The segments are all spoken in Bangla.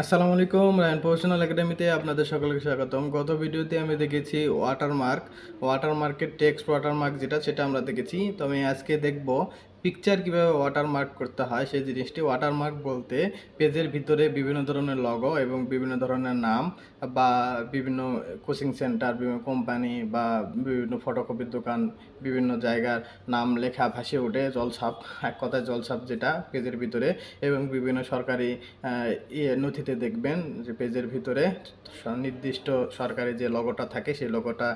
আসসালামু আলাইকুম, রায়ন প্রফেশনাল একাডেমিতে আপনাদের সকলকে স্বাগতম। গত ভিডিওতে আমি দেখেছি ওয়াটারমার্ক ওয়াটারমার্কের টেক্সট ওয়াটারমার্ক যেটা, সেটা আমরা দেখেছি। তো আমি আজকে দেখব পিকচার কীভাবে ওয়াটারমার্ক করতে হয়, সেই জিনিসটি ওয়াটারমার্ক বলতে পেজের ভিতরে বিভিন্ন ধরনের লগো এবং বিভিন্ন ধরনের নাম বা বিভিন্ন কোচিং সেন্টার বিভিন্ন কোম্পানি বা বিভিন্ন ফটোকপির দোকান, বিভিন্ন জায়গার নাম লেখা ভাসে ওঠে, জলছাপ, এক কথায় জলছাপ যেটা পেজের ভিতরে এবং বিভিন্ন সরকারি ইয়ে নথিতে দেখবেন যে পেজের ভিতরে নির্দিষ্ট সরকারি যে লগোটা থাকে, সেই লগোটা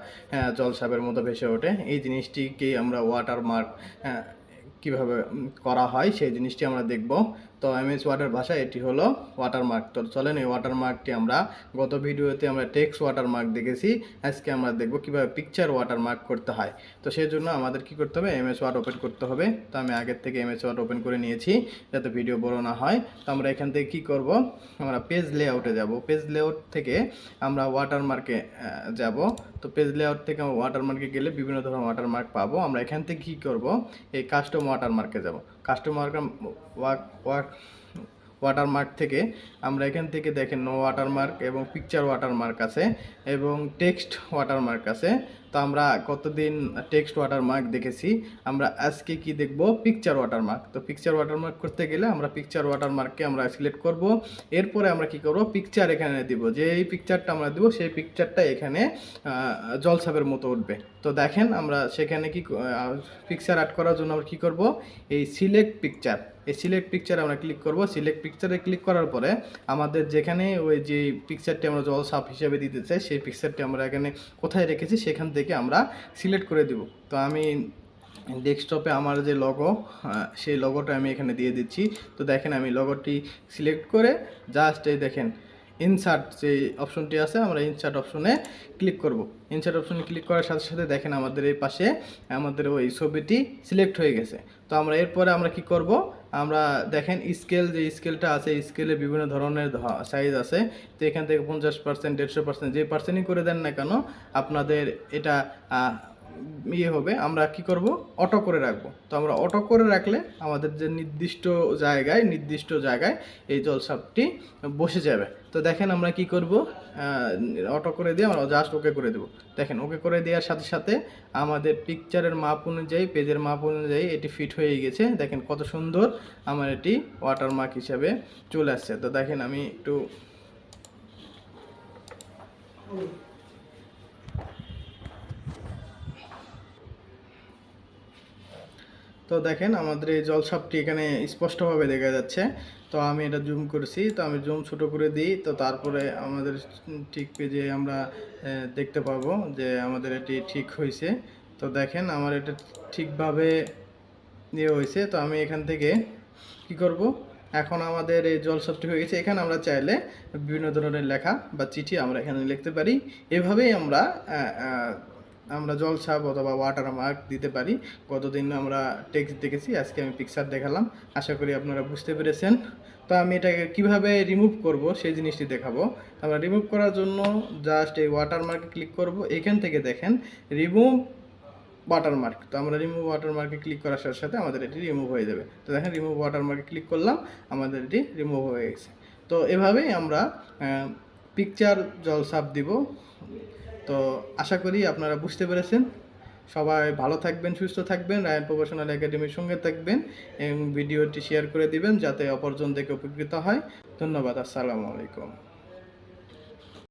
জলছাপের মতো ভেসে ওঠে। এই জিনিসটিকেই আমরা ওয়াটারমার্ক কীভাবে করা হয় সেই জিনিসটি আমরা দেখব। তো এমএস ওয়ার্ডের ভাষায় এটি হলো ওয়াটারমার্ক তো চলেন এই ওয়াটারমার্কটি আমরা গত ভিডিওতে আমরা টেক্সট ওয়াটারমার্ক দেখেছি। আজকে আমরা দেখব কীভাবে পিকচার ওয়াটারমার্ক করতে হয়। তো সেই জন্য আমাদের কি করতে হবে? এমএস ওয়ার্ড ওপেন করতে হবে। তো আমি আগের থেকে এমএস ওয়ার্ড ওপেন করে নিয়েছি যাতে ভিডিও বড় না হয়। তো আমরা এখান থেকে কি করব? আমরা পেজ লেআউটে যাব। পেজ লেআউট থেকে আমরা ওয়াটারমার্কে যাব। তো পেজ লেআউট থেকে আমরা ওয়াটারমার্কে গেলে বিভিন্ন ধরনের ওয়াটারমার্ক পাবো। আমরা এখান থেকে কি করব? এই কাস্টম ওয়াটারমার্কে যাব। কাস্টম ওয়াটার ওয়াটারমার্ক ওয়াটারমার্ক থেকে। আমরা এখান থেকে দেখেন নো ওয়াটারমার্ক এবং পিকচার ওয়াটারমার্ক আছে এবং টেক্সট ওয়াটারমার্ক আছে। তো আমরা কতদিন টেক্সট ওয়াটারমার্ক দেখেছি, আমরা আজকে কি দেখব? পিকচার ওয়াটারমার্ক তো পিকচার ওয়াটারমার্ক করতে গেলে আমরা পিকচার ওয়াটারমার্ককে আমরা সিলেক্ট করব। এরপরে আমরা কি করব? পিকচার এখানে দিব। যে এই পিকচারটা আমরা দিব, সেই পিকচারটা এখানে জলসাপের মতো উঠবে। তো দেখেন, আমরা সেখানে কি পিকচার অ্যাড করার জন্য আমরা কি করব? এই সিলেক্ট পিকচার এই সিলেক্ট পিকচার আমরা ক্লিক করব। সিলেক্ট পিকচারে ক্লিক করার পরে আমাদের যেখানে ওই যে পিকচারটি আমরা জল সাপ হিসেবে দিতে চাই, সেই পিকচারটি আমরা এখানে কোথায় রেখেছি? সেখান থেকে আমরা সিলেক্ট করে দেব। তো আমি ডেস্কটপে আমার যে লগো সেই লগোটা আমি এখানে দিয়ে দিচ্ছি। তো দেখেন আমি লগোটি সিলেক্ট করে জাস্ট এই দেখেন ইনসার্ট যে অপশনটি আছে, আমরা ইনসার্ট অপশনে ক্লিক করব। ইনসার্ট অপশনে ক্লিক করার সাথে সাথে দেখেন আমাদের এই পাশে আমাদের ওই ছবিটি সিলেক্ট হয়ে গেছে। তো আমরা এরপরে আমরা কি করব? আমরা দেখেন স্কেল যে স্কেলটা আছে স্কেলে বিভিন্ন ধরনের সাইজ আছে। তো এখান থেকে পঞ্চাশ পার্সেন্ট দেড়শো পার্সেন্ট যে পার্সেন্টই করে দেন না কেন, আপনাদের এটা ইয়ে হবে, আমরা কি করব? অটো করে রাখব। তো আমরা অটো করে রাখলে আমাদের যে নির্দিষ্ট জায়গায় নির্দিষ্ট জায়গায় এই জলসাপটি বসে যাবে। তো দেখেন আমরা কি করব? অটো করে দিয়ে আমরা জাস্ট ওকে করে দেবো। দেখেন, ওকে করে দেওয়ার সাথে সাথে আমাদের পিকচারের মাপ অনুযায়ী পেজের মাপ অনুযায়ী এটি ফিট হয়ে গেছে। দেখেন কত সুন্দর আমার এটি ওয়াটারমার্ক হিসাবে চলে আসছে। তো দেখেন আমি একটু তো দেখেন আমাদের এই জলসাপটি এখানে স্পষ্টভাবে দেখা যাচ্ছে। তো আমি এটা জুম করেছি, তো আমি জুম ছোট করে দিই, তো তারপরে আমাদের ঠিক পেজে আমরা দেখতে পাবো যে আমাদের এটি ঠিক হয়েছে। তো দেখেন আমার এটা ঠিকভাবে ইয়ে হয়েছে, তো আমি এখান থেকে কি করব? এখন আমাদের এই জলসাপটি হয়ে গেছে। এখানে আমরা চাইলে বিভিন্ন ধরনের লেখা বা চিঠি আমরা এখানে লিখতে পারি। এভাবেই আমরা আমরা জলছাপ অথবা ওয়াটার মার্ক দিতে পারি। গতদিন আমরা টেক্সট দেখেছি, আজকে আমি পিকচার দেখালাম। আশা করি আপনারা বুঝতে পেরেছেন। তো আমি এটাকে কীভাবে রিমুভ করব, সেই জিনিসটি দেখাবো। আমরা রিমুভ করার জন্য জাস্ট এই ওয়াটার মার্কে ক্লিক করব। এখান থেকে দেখেন রিমুভ ওয়াটারমার্ক তো আমরা রিমুভ ওয়াটারমার্কে ক্লিক করার সাথে সাথে আমাদের এটি রিমুভ হয়ে যাবে। তো দেখেন রিমুভ ওয়াটারমার্কে ক্লিক করলাম, আমাদের এটি রিমুভ হয়ে গেছে। তো এভাবেই আমরা পিকচার জল সাপ দিব। তো আশা করি আপনারা বুঝতে পেরেছেন। সবাই ভালো থাকবেন, সুস্থ থাকবেন, রায়ন প্রফেশনাল একাডেমির সঙ্গে থাকবেন এবং ভিডিওটি শেয়ার করে দিবেন যাতে অপরজন দেখে উপকৃত হয়। ধন্যবাদ, আসসালামু আলাইকুম।